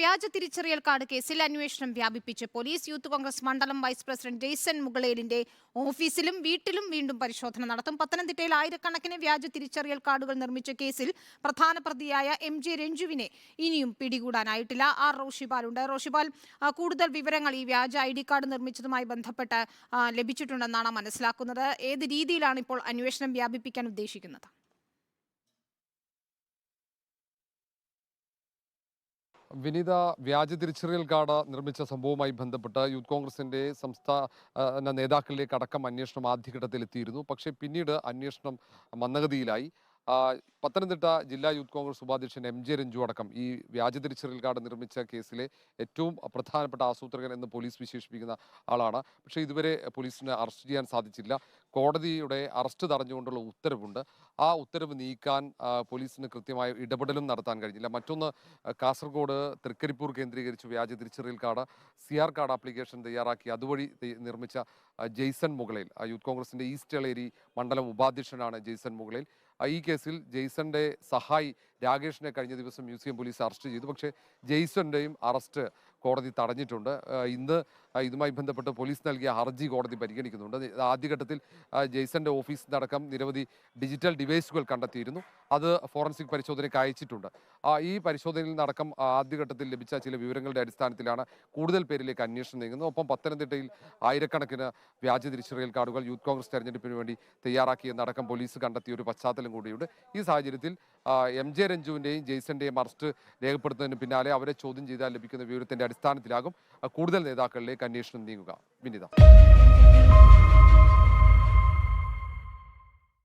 വ്യാജ തിരിച്ചറിയൽ കാർഡ് കേസിൽ അന്വേഷണം വ്യാപിപ്പിച്ച് പോലീസ് യൂത്ത് കോൺഗ്രസ് മണ്ഡലം വൈസ് പ്രസിഡന്റ് ജെയ്സൺ മുകളേലിന്റെ ഓഫീസിലും വീട്ടിലും വീണ്ടും പരിശോധന നടത്തും. പത്തനംതിട്ടയിൽ ആയിരക്കണക്കിന് വ്യാജ തിരിച്ചറിയൽ കാർഡുകൾ നിർമ്മിച്ച കേസിൽ പ്രധാന പ്രതിയായ എം ജെ രഞ്ജുവിനെ ഇനിയും പിടികൂടാനായിട്ടില്ല. ആർ റോഷിപാൽ ഉണ്ട് റോഷിപാൽ കൂടുതൽ വിവരങ്ങൾ ഈ വ്യാജ ഐ ഡി കാർഡ് നിർമ്മിച്ചതുമായി ബന്ധപ്പെട്ട് ലഭിച്ചിട്ടുണ്ടെന്നാണ് മനസ്സിലാക്കുന്നത്. ഏത് രീതിയിലാണ് ഇപ്പോൾ അന്വേഷണം വ്യാപിപ്പിക്കാൻ ഉദ്ദേശിക്കുന്നത്? വിനീത വ്യാജ തിരിച്ചറിയൽ കാർഡ് നിർമ്മിച്ച സംഭവവുമായി ബന്ധപ്പെട്ട് യൂത്ത് കോൺഗ്രസിന്റെ സംസ്ഥാന നേതാക്കളിലേക്ക് അടക്കം അന്വേഷണം ആദ്യഘട്ടത്തിൽ എത്തിയിരുന്നു പക്ഷേ പിന്നീട് അന്വേഷണം മന്ദഗതിയിലായി പത്തനംതിട്ട ജില്ലാ യൂത്ത് കോൺഗ്രസ് ഉപാധ്യക്ഷൻ എം ജെ രഞ്ജു അടക്കം ഈ വ്യാജ തിരിച്ചറിയൽ കാർഡ് നിർമ്മിച്ച കേസിലെ ഏറ്റവും പ്രധാനപ്പെട്ട ആസൂത്രകൻ എന്ന് പോലീസ് വിശേഷിപ്പിക്കുന്ന ആളാണ്. പക്ഷേ ഇതുവരെ പോലീസിന് അറസ്റ്റ് ചെയ്യാൻ സാധിച്ചില്ല. കോടതിയുടെ അറസ്റ്റ് തടഞ്ഞുകൊണ്ടുള്ള ഉത്തരവുണ്ട്. ആ ഉത്തരവ് നീക്കാൻ പോലീസിന് കൃത്യമായ ഇടപെടലും നടത്താൻ കഴിഞ്ഞില്ല. മറ്റൊന്ന് കാസർഗോഡ് തൃക്കരിപ്പൂർ കേന്ദ്രീകരിച്ച് വ്യാജ തിരിച്ചറിയൽ card C R card application തയ്യാറാക്കി. അതുവഴി നിർമ്മിച്ച ജെയ്സൺ മുകളേൽ യൂത്ത് കോൺഗ്രസിന്റെ ഈസ്റ്റ് എളേരി മണ്ഡലം ഉപാധ്യക്ഷനാണ് ജെയ്സൺ മുകളേൽ ഈ കേസിൽ ജെയ്സന്റെ സഹായി രാകേഷിനെ കഴിഞ്ഞ ദിവസം മ്യൂസിയം പോലീസ് അറസ്റ്റ് ചെയ്തു. പക്ഷേ ജെയ്സന്റെയും അറസ്റ്റ് കോടതി തടഞ്ഞിട്ടുണ്ട്. ഇന്ന് ഇതുമായി ബന്ധപ്പെട്ട് പോലീസ് നൽകിയ ഹർജി കോടതി പരിഗണിക്കുന്നുണ്ട്. ആദ്യഘട്ടത്തിൽ ജെയ്സന്റെ ഓഫീസിൽ അടക്കം നിരവധി ഡിജിറ്റൽ ഡിവൈസുകൾ കണ്ടെത്തിയിരുന്നു. അത് ഫോറൻസിക് പരിശോധനയ്ക്ക് അയച്ചിട്ടുണ്ട്. ഈ പരിശോധനയിൽ നടക്കം ആദ്യഘട്ടത്തിൽ ലഭിച്ച ചില വിവരങ്ങളുടെ അടിസ്ഥാനത്തിലാണ് കൂടുതൽ പേരിലേക്ക് അന്വേഷണം നീങ്ങുന്നത്. ഒപ്പം പത്തനംതിട്ടയിൽ ആയിരക്കണക്കിന് വ്യാജ തിരിച്ചറിയൽ കാർഡുകൾ യൂത്ത് കോൺഗ്രസ് തെരഞ്ഞെടുപ്പിന് വേണ്ടി തയ്യാറാക്കിയെന്നടക്കം പോലീസ് കണ്ടെത്തിയ ഒരു പശ്ചാത്തലം കൂടിയുണ്ട്. ഈ സാഹചര്യത്തിൽ എം ജെ രഞ്ജുവിന്റെയും ജെയ്സന്റെയും അറസ്റ്റ് രേഖപ്പെടുത്തുന്നതിന് പിന്നാലെ അവരെ ചോദ്യം ചെയ്താൽ ലഭിക്കുന്ന വിവരത്തിന്റെ അടിസ്ഥാനത്തിലാകും. കൂടുതൽ നേതാക്കളിലേക്ക് അന്വേഷണം നീങ്ങുക. വിനിത.